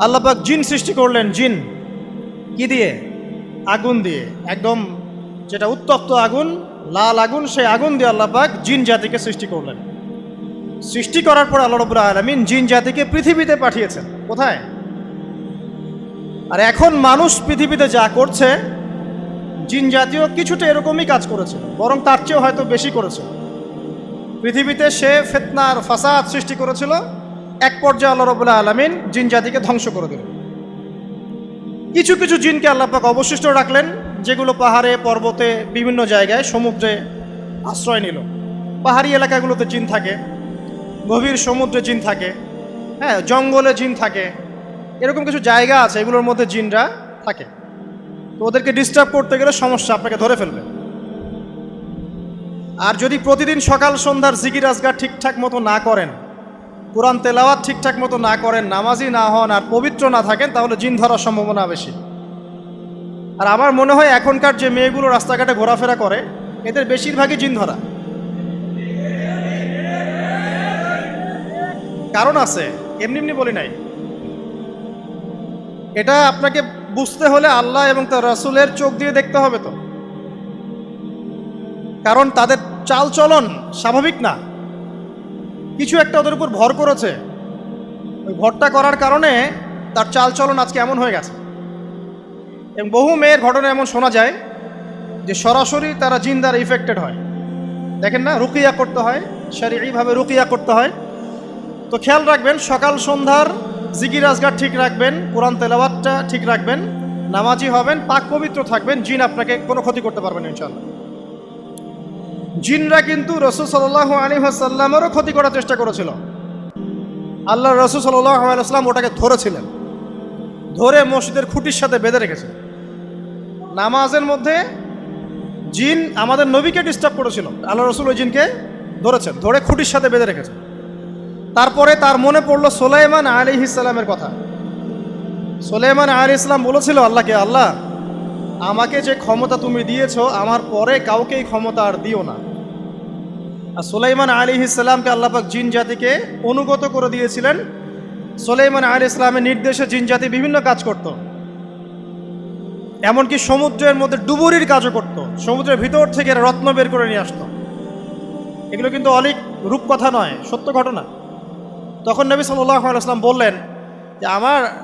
আল্লাপাক জিন সৃষ্টি করলেন, জিন। কি দিয়ে? আগুন দিয়ে। একদম যেটা উত্তপ্ত আগুন, লাল আগুন, সেই আগুন দিয়ে আল্লাপাক জিন জাতিকে সৃষ্টি করলেন। সৃষ্টি করার পর আল্লাহ রবুল্লা আলমিন জিন জাতিকে পৃথিবীতে পাঠিয়েছেন। কোথায়? আর এখন মানুষ পৃথিবীতে যা করছে, জিন জাতীয় কিছুটা এরকমই কাজ করেছে, বরং তার চেয়েও হয়তো বেশি করেছে। পৃথিবীতে সে ফেতনার ফাসাদ সৃষ্টি করেছিল এক পর্যায়ে আল্লাহ রবুল্লাহ আলমিন জিন জাতিকে ধ্বংস করে দিল কিছু কিছু জিনকে আল্লাপাক অবশিষ্ট রাখলেন, যেগুলো পাহাড়ে, পর্বতে, বিভিন্ন জায়গায়, সমুদ্রে আশ্রয় নিল। পাহাড়ি এলাকাগুলোতে জিন থাকে, গভীর সমুদ্রে জিন থাকে হ্যাঁ জঙ্গলে জিন থাকে, এরকম কিছু জায়গা আছে, এগুলোর মধ্যে জিনরা থাকে। তো ওদেরকে ডিস্টার্ব করতে গেলে সমস্যা আপনাকে ধরে ফেলবে। আর যদি প্রতিদিন সকাল সন্ধ্যার জিকির আজগার ঠিকঠাক মতো না করেন কোরআন তেলাওয়াত ঠিকঠাক মতো না করেন, নামাজি না হন আর পবিত্র না থাকেন, তাহলে জিন ধরার সম্ভাবনা বেশি। আর আমার মনে হয় এখনকার যে মেয়েগুলো রাস্তাঘাটে ঘোরাফেরা করে, এদের বেশিরভাগই জিন ধরা। কারণ আছে, এমনি এমনি বলি নাই। এটা আপনাকে বুঝতে হলে আল্লাহ এবং তার রাসুলের চোখ দিয়ে দেখতে হবে তো। কারণ তাদের চালচলন স্বাভাবিক না। কিছু একটা ওদের উপর ভর করেছে। ওই ভরটা করার কারণে তার চাল চলন আজকে এমন হয়ে গেছে। এবং বহু মেয়ের ঘটনা এমন শোনা যায় যে সরাসরি তারা জিন দ্বারা ইফেক্টেড হয়। দেখেন না, রুকিয়া করতে হয়, শারীরিকভাবে রুকিয়া করতে হয়। তো খেয়াল রাখবেন, সকাল সন্ধ্যার জিকির আজগার ঠিক রাখবেন, কোরআন তেলাওয়াতটা ঠিক রাখবেন, নামাজি হবেন, পাক পবিত্র থাকবেন, জিন আপনাকে কোনো ক্ষতি করতে পারবেন ইনশাল্লাহ জিনরা কিন্তু রসুল সাল্লাহ আলী সাল্লামেরও ক্ষতি করার চেষ্টা করেছিল। আল্লাহ রসুল সাল্লাহ আলাইসলাম ওটাকে ধরেছিলেন। ধরে মসজিদের খুঁটির সাথে বেঁধে রেখেছে। নামাজের মধ্যে জিন আমাদের নবীকে ডিস্টার্ব করেছিল। আল্লাহ রসুল ওই জিনকে ধরেছেন, ধরে খুঁটির সাথে বেঁধে রেখেছে। তারপরে তার মনে পড়ল সোলাইমান আলী ইসলামের কথা। সোলাইমান আলী ইসলাম বলেছিল, আল্লাহকে, আল্লাহ আমাকে যে ক্ষমতা তুমি দিয়েছ, আমার পরে কাউকেই ক্ষমতা আর দিও না। আর সোলাইমান আলী ইসলামকে আল্লাপাক জিন জাতিকে অনুগত করে দিয়েছিলেন। সোলাইমান আলী ইসলামের নির্দেশে জিন জাতি বিভিন্ন কাজ করত। এমনকি সমুদ্রের মধ্যে ডুবুরির কাজও করত। সমুদ্রের ভিতর থেকে রত্ন বের করে নিয়ে আসতো। এগুলো কিন্তু অলিক রূপকথা নয়, সত্য ঘটনা। তখন নবী সাল্লাম বললেন যে, আমার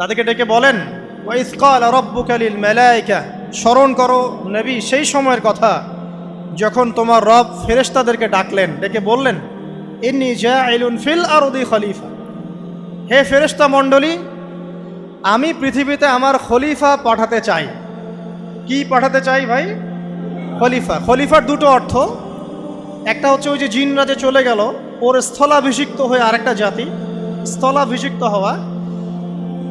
তাদেরকে ডেকে বলেন স্মরণ করো নবী সেই সময়ের কথা, যখন তোমার রব ফেরেশতাদেরকে ডাকলেন, ডেকে বললেন, ইন্নি জাইলুন ফিল আরদি খলিফা হে ফেরেশতা মণ্ডলী, আমি পৃথিবীতে আমার খলিফা পাঠাতে চাই। কি পাঠাতে চাই ভাই? খলিফা। খলিফার দুটো অর্থ। একটা হচ্ছে ওই যে জিনরা যে চলে গেল, ওর স্থলাভিষিক্ত হয়ে আরেকটা জাতি, স্থলাভিষিক্ত হওয়া।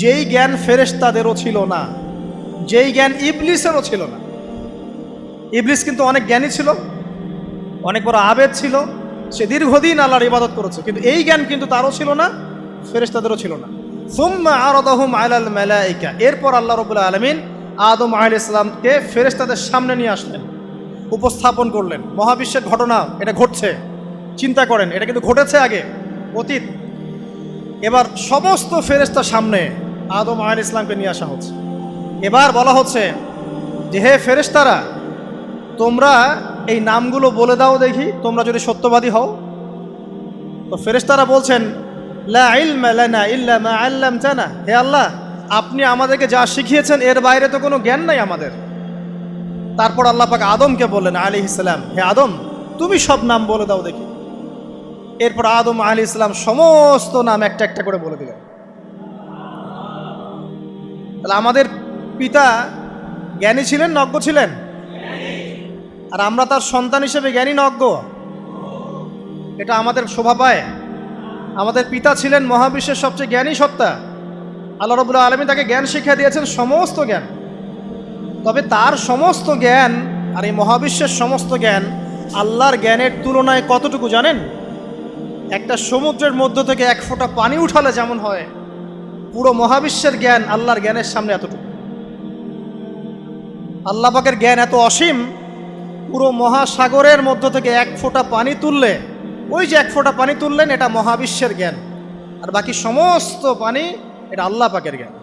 যেই জ্ঞান ফেরেশতাদেরও ছিল না, যেই জ্ঞান ইবলিসেরও ছিল না। ইবলিস কিন্তু অনেক জ্ঞানী ছিল, অনেক বড় আবেদ ছিল, সে দীর্ঘদিন আল্লাহর ইবাদত করেছে, কিন্তু এই জ্ঞান কিন্তু তারও ছিল না, ফেরেশতাদেরও ছিল না। এরপর আল্লাহ রবুল্লা আলমিন আদম আল ইসলামকে ফেরেশতাদের সামনে নিয়ে আসলেন, উপস্থাপন করলেন। মহাবিশ্বের ঘটনা, এটা ঘটছে, চিন্তা করেন, এটা কিন্তু ঘটেছে আগে, অতীত। এবার সমস্ত ফেরেশতার সামনে আদম আল ইসলামকে নিয়ে আসা হচ্ছে। এবার বলা হচ্ছে যে, হে ফেরেশতারা, তোমরা এই নামগুলো বলে দাও দেখি, তোমরা যদি সত্যবাদী হও। তো ফেরেশতারা বলছেন লানা হে আল্লাহ, আপনি আমাদেরকে যা শিখিয়েছেন, এর বাইরে তো কোনো জ্ঞান নাই আমাদের। তারপর আল্লাহ পাক আদমকে বললেন আলী ইসলাম হে আদম, তুমি সব নাম বলে দাও দেখি। এরপর আদম আলী ইসলাম সমস্ত নাম একটা একটা করে বলে দিলেন। তাহলে আমাদের পিতা জ্ঞানী ছিলেন নজ্ঞ ছিলেন? আর আমরা তার সন্তান হিসেবে জ্ঞানী নজ্ঞ এটা আমাদের শোভা পায়। আমাদের পিতা ছিলেন মহাবিশ্বের সবচেয়ে জ্ঞানী সত্তা। আল্লাহ রবুল্লা আলমী তাকে জ্ঞান শিক্ষা দিয়েছেন সমস্ত জ্ঞান। তবে তার সমস্ত জ্ঞান আর এই মহাবিশ্বের সমস্ত জ্ঞান আল্লাহর জ্ঞানের তুলনায় কতটুকু জানেন? একটা সমুদ্রের মধ্য থেকে এক ফোঁটা পানি উঠালে যেমন হয়, পুরো মহাবিশ্বের জ্ঞান আল্লাহর জ্ঞানের সামনে এতটুকু। আল্লাপাকের জ্ঞান এত অসীম, পুরো মহাসাগরের মধ্য থেকে এক ফোঁটা পানি তুললে, ওই যে এক ফোঁটা পানি তুললেন, এটা মহাবিশ্বের জ্ঞান। আর বাকি সমস্ত পানি, এটা আল্লাহ পাকের জ্ঞান।